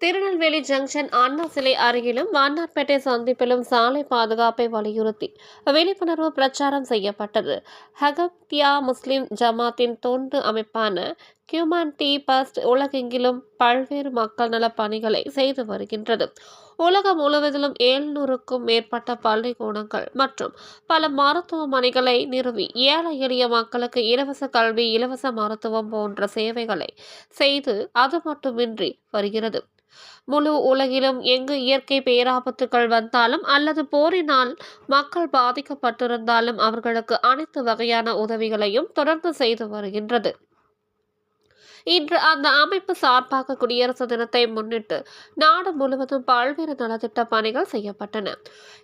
Tirunelveli junction அண்ணா சிலை அருகிலும் வண்ணார்பேட்டை சந்திப்பிலும் சாலை பாதுகாப்பை வலியுறுத்தி விழிப்புணர்வு பிரச்சாரம் செய்யப்பட்டது. ஹகப்தியா முஸ்லிம் ஜமாத்தின் தொண்டு அமைப்பான ஹியூமனிட்டி பஸ்ட் உலகெங்கிலும் பல்வேறு மக்கள் நல பணிகளை செய்து வருகின்றது. உலகம் முழுவதிலும் ஏழ்நூறுக்கும் மேற்பட்ட பள்ளிக்கூடங்கள் மற்றும் பல மருத்துவமனைகளை நிறுவி ஏழை எளிய மக்களுக்கு இலவச கல்வி இலவச மருத்துவம் போன்ற சேவைகளை செய்து அது மட்டுமின்றி வருகிறது. முழு உலகிலும் எங்கு இயற்கை பேராபத்துகள் வந்தாலும் அல்லது போரினால் மக்கள் பாதிக்கப்பட்டிருந்தாலும் அவர்களுக்கு அனைத்து வகையான உதவிகளையும் தொடர்ந்து செய்து வருகின்றது. இன்று அந்த அமைப்பு சார்பாக குடியரசு தினத்தை முன்னிட்டு நாடு முழுவதும் பல்வேறு நலத்திட்ட பணிகள் செய்யப்பட்டன.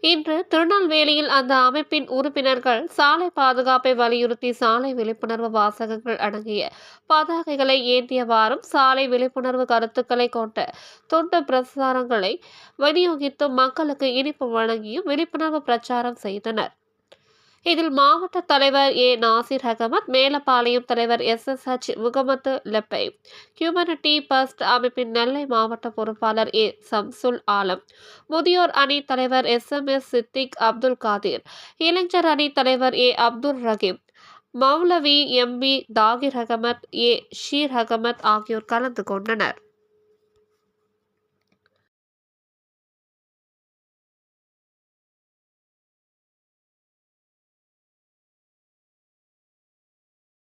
இன்று திருநெல்வேலியில் அந்த அமைப்பின் உறுப்பினர்கள் சாலை பாதுகாப்பை வலியுறுத்தி சாலை விழிப்புணர்வு வாசகங்கள் அடங்கிய பதாகைகளை ஏந்தியவாறும் சாலை விழிப்புணர்வு கருத்துக்களை கொண்ட தொண்டு பிரசாரங்களை விநியோகித்தும் மக்களுக்கு இனிப்பு வழங்கியும் விழிப்புணர்வு பிரச்சாரம் செய்தனர். இதில் மாவட்ட தலைவர் ஏ. நாசிர் அகமத் மேலப்பாளையம் தலைவர் S. S. H Mohammed Lebbai humanity first அமைப்பின் நெல்லை மாவட்ட பொறுப்பாளர் ஏ. சம்சுல் ஆலம் முதியோர் அணி தலைவர் S. M. S. Siddique Abdul Kadir இளைஞர் அணி தலைவர் A. Abdul Rahim Moulavi MP Thahir Ahmed A. Sheer Ahmed ஆகியோர் கலந்து கொண்டனர்.